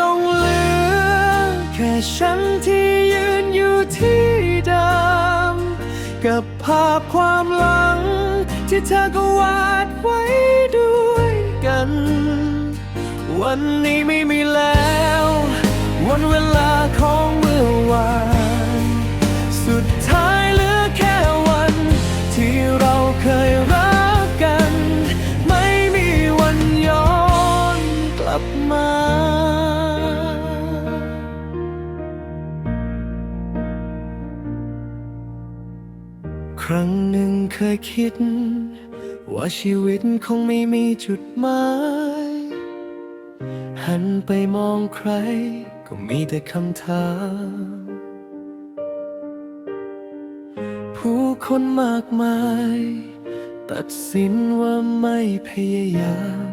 ต้องเหลือ แค่ฉันที่ยืนอยู่ที่เดิมกับภาพความหลัง ที่เธอก็วาดไว้ด้วยกัน วันนี้ไม่มีแล้ว วันเวลาของเมื่อวาน สุด รั้งหนึ่งเคยคิด ว่าชีวิตคงไม่มีจุดหมาย หันไปมองใคร ก็มีแต่คำถาม ผู้คนมากมาย ตัดสินว่าไม่พยายาม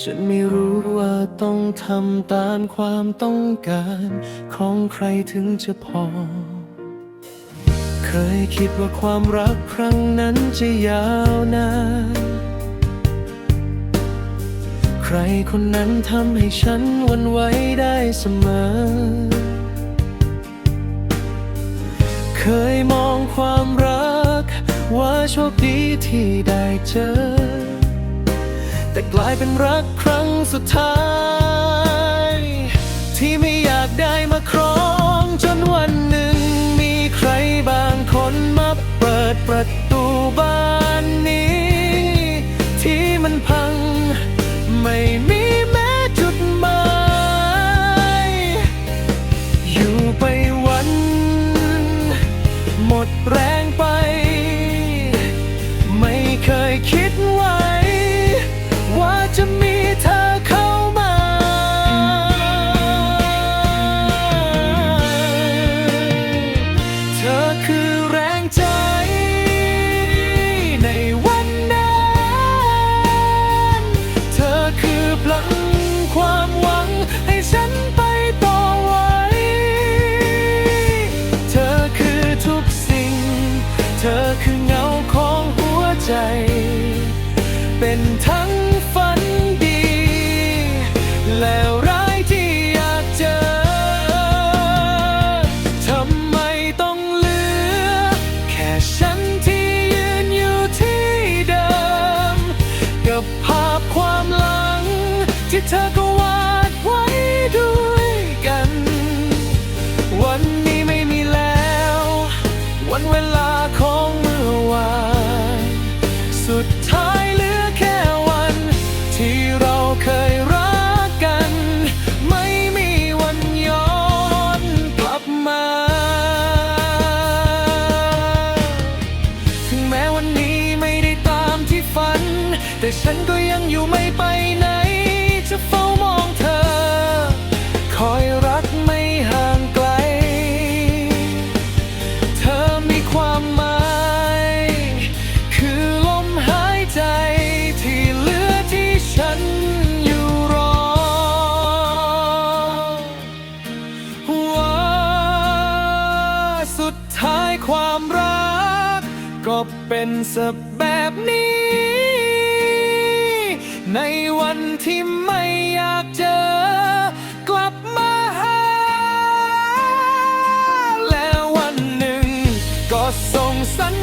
ฉันไม่รู้ว่าต้องทำตามความต้องการ ของใครถึงจะพอ เคยคิดว่าความรักครั้งนั้นจะยาวนาน ใครคนนั้นทำให้ฉันวันไหวได้เสมอ เคยมองความรัก ว่าโชคดีที่ได้เจอ แต่กลายเป็นรักครั้งสุดท้าย ที่ไม่อยากได้มาครองจนวันหนึ่งมีใครบาง นมาเปิดประตูบ้าน เธอก็วาดไว้ด้วยกัน วันนี้ไม่มีแล้ว วันเวลาของเมื่อวาน สุดท้ายเหลือแค่วัน ที่เราเคยรักกัน ไม่มีวันย้อนกลับมา ถึงแม้วันนี้ไม่ได้ตามที่ฝัน แต่ฉันก็ ก็เป็นสแบบนี้ ในวันที่ไม่อยากเจอกลับมาหา แล้ววันหนึ่งก็ส่งสัญ